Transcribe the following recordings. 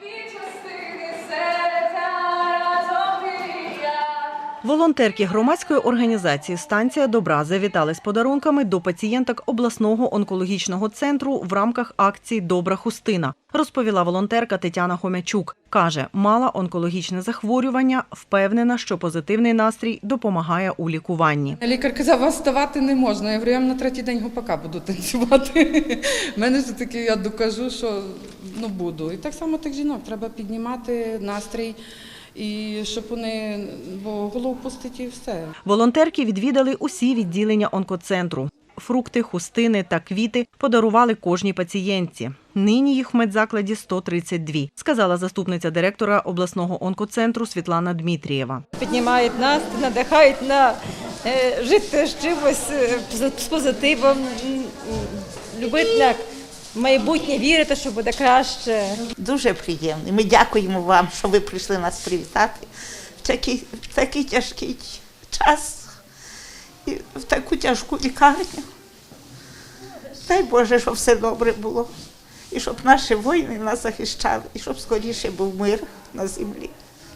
Interesting is that Волонтерки громадської організації Станція добра завітали з подарунками до пацієнток обласного онкологічного центру в рамках акції Добра хустина. Розповіла волонтерка Тетяна Хомячук. Каже, мала онкологічне захворювання, впевнена, що позитивний настрій допомагає у лікуванні. Лікар казав, вас ставати не можна. Я говорю, на третій день гопака буду танцювати. Мене ж таки, я докажу, що ну, буду. І так само тих жінок треба піднімати настрій, і щоб вони, бо голову пустить і все. Волонтерки відвідали усі відділення онкоцентру. Фрукти, хустини та квіти подарували кожній пацієнтці. Нині їх в медзакладі 132, сказала заступниця директора обласного онкоцентру Світлана Дмитрієва. піднімають нас, надихають на е, жити з чимось е, з позитивом, любити майбутнє, вірити, що буде краще. Дуже приємно. Ми дякуємо вам, що ви прийшли нас привітати в такий, в такий тяжкий час і в таку тяжку лікарню. Дай Боже, щоб все добре було. І щоб наші воїни нас захищали, і щоб скоріше був мир на землі.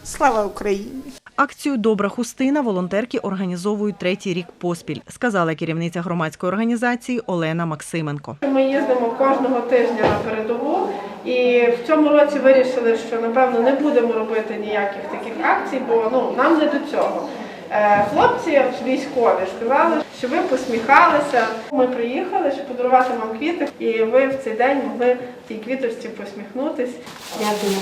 Слава Україні! Акцію Добра хустина волонтерки організовують третій рік поспіль, сказала керівниця громадської організації Олена Максименко. Ми їздимо кожного тижня на передову, і в цьому році вирішили, що напевно не будемо робити ніяких таких акцій, бо ну нам не до цього. Е, Хлопці військові сказали, що ви посміхалися. Ми приїхали, щоб подарувати вам квіти, і ви в цей день могли в тій квіточці посміхнутись. Дякую.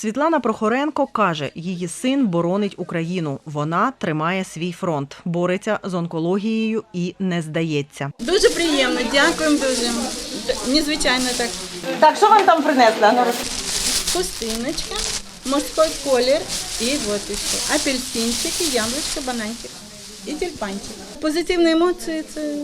Світлана Прохоренко каже, її син боронить Україну. Вона тримає свій фронт, бореться з онкологією і не здається. Дуже приємно, дякуємо дуже. Незвичайно так. Так, що вам там принесли? Хустиночка, морський колір і вот що. Апельсинчики, яблучко, бананчик і тюльпанчик. Позитивні емоції це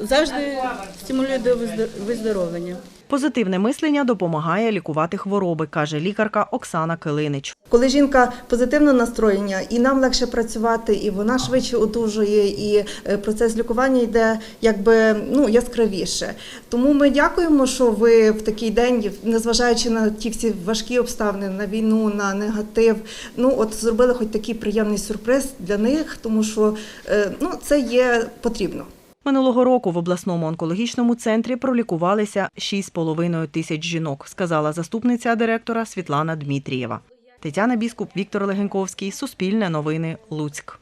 завжди стимулює до виздоровлення. Позитивне мислення допомагає лікувати хвороби, каже лікарка Оксана Килинич. Коли жінка позитивно настроєння, і нам легше працювати, і вона швидше одужує, і е, процес лікування йде якби ну яскравіше. Тому ми дякуємо, що ви в такий день, незважаючи на ті всі важкі обставини, на війну, на негатив, ну от зробили хоч такий приємний сюрприз для них, тому що е, ну це є потрібно. Минулого року в обласному онкологічному центрі пролікувалися 6,5 тисяч жінок, сказала заступниця директора Світлана Дмитрієва. Тетяна Біскуп, Віктор Легенковський, Суспільне новини, Луцьк.